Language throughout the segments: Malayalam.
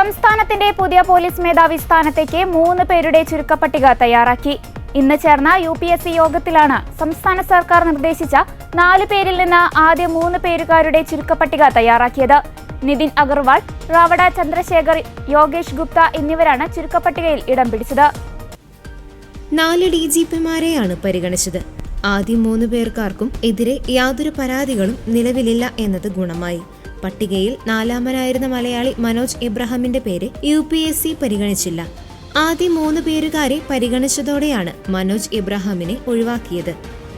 സംസ്ഥാനത്തിന്റെ പുതിയ പോലീസ് മേധാവി സ്ഥാനത്തേക്ക് മൂന്ന് പേരുടെ ചുരുക്കപ്പട്ടിക തയ്യാറാക്കി. ഇന്ന് ചേർന്ന യു പി എസ് സി യോഗത്തിലാണ് സംസ്ഥാന സർക്കാർ നിർദ്ദേശിച്ച നാല് പേരിൽ നിന്ന് ആദ്യ മൂന്ന് പേരുകാരുടെ ചുരുക്കപ്പട്ടിക തയ്യാറാക്കിയത്. നിതിൻ അഗർവാൾ റാവഡ ചന്ദ്രശേഖർ യോഗേഷ് ഗുപ്ത എന്നിവരാണ് ചുരുക്കപ്പട്ടികയിൽ ഇടം പിടിച്ചത്. നാല് ഡി ജി പിമാരെയാണ് പരിഗണിച്ചത്. ആദ്യം മൂന്ന് പേർക്കാർക്കും എതിരെ യാതൊരു പരാതികളും നിലവിലില്ല എന്നത് ഗുണമായി. പട്ടികയിൽ നാലാമനായിരുന്ന മലയാളി മനോജ് എബ്രഹാമിന്റെ പേര് യു പി എസ് സി പരിഗണിച്ചില്ല. ആദ്യ മൂന്ന് പേരുകാരെ പരിഗണിച്ചതോടെയാണ് മനോജ് എബ്രഹാമിനെ ഒഴിവാക്കിയത്.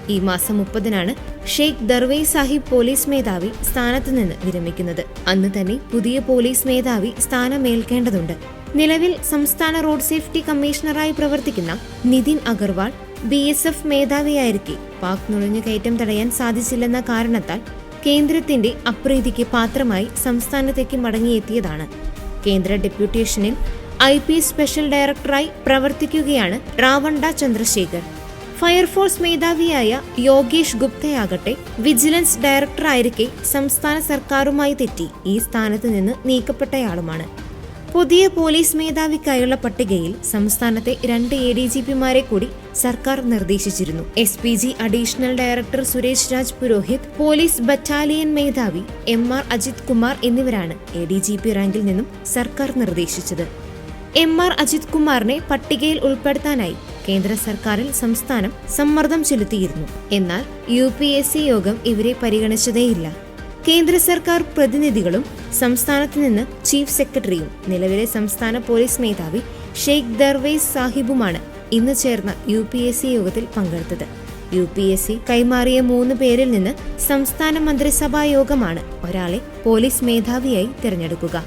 ഈ മാസം മുപ്പതിനാണ് ഷെയ്ഖ് ദർവേ സാഹിബ് പോലീസ് മേധാവി സ്ഥാനത്ത് നിന്ന് വിരമിക്കുന്നത്. അന്ന് തന്നെ പുതിയ പോലീസ് മേധാവി സ്ഥാനമേൽക്കേണ്ടതുണ്ട്. നിലവിൽ സംസ്ഥാന റോഡ് സേഫ്റ്റി കമ്മീഷണറായി പ്രവർത്തിക്കുന്ന Nitin Agarwal B S F മേധാവിയായിരിക്കെ. Pak നുഴഞ്ഞുകയറ്റം തടയാൻ സാധിച്ചില്ലെന്ന കാരണത്താൽ കേന്ദ്രത്തിന്റെ അപ്രീതിക്ക് പാത്രമായി സംസ്ഥാനത്തേക്ക് മടങ്ങിയെത്തിയതാണ്. കേന്ദ്ര ഡെപ്യൂട്ടേഷനിൽ ഐ പി സ്പെഷ്യൽ ഡയറക്ടറായി പ്രവർത്തിക്കുകയാണ് റാവണ്ട ചന്ദ്രശേഖർ. ഫയർഫോഴ്സ് മേധാവിയായ യോഗേഷ് ഗുപ്തയാകട്ടെ വിജിലൻസ് ഡയറക്ടറായിരിക്കെ സംസ്ഥാന സർക്കാരുമായി തെറ്റി. ഈ സ്ഥാനത്ത് നിന്ന് നീക്കപ്പെട്ടയാളുമാണ്. പുതിയ പോലീസ് മേധാവിക്കായുള്ള പട്ടികയിൽ സംസ്ഥാനത്തെ രണ്ട് എ ഡി ജി പിമാരെ കൂടി സർക്കാർ നിർദ്ദേശിച്ചിരുന്നു. S P G additional director Suresh Raj Purohit police battalion മേധാവി എം ആർ അജിത് കുമാർ എന്നിവരാണ് എ ഡി ജി പി റാങ്കിൽ നിന്നും സർക്കാർ നിർദ്ദേശിച്ചത്. എം ആർ അജിത് കുമാറിനെ പട്ടികയിൽ ഉൾപ്പെടുത്താനായി കേന്ദ്ര സർക്കാരിൽ സംസ്ഥാനം സമ്മർദ്ദം ചെലുത്തിയിരുന്നു. എന്നാൽ യു പി എസ് സി യോഗം ഇവരെ പരിഗണിച്ചതേയില്ല. കേന്ദ്ര സർക്കാർ പ്രതിനിധികളും സംസ്ഥാനത്ത് നിന്ന് ചീഫ് സെക്രട്ടറിയും നിലവിലെ സംസ്ഥാന പോലീസ് മേധാവി ഷെയ്ഖ് ദർവേസ് സാഹിബുമാണ് ഇന്ന് ചേർന്ന യു പി എസ് സി യോഗത്തിൽ പങ്കെടുത്തത്. യു പി എസ് സി കൈമാറിയ മൂന്ന് പേരിൽ നിന്ന് സംസ്ഥാന മന്ത്രിസഭാ യോഗമാണ് ഒരാളെ പോലീസ് മേധാവിയായി തിരഞ്ഞെടുക്കുക.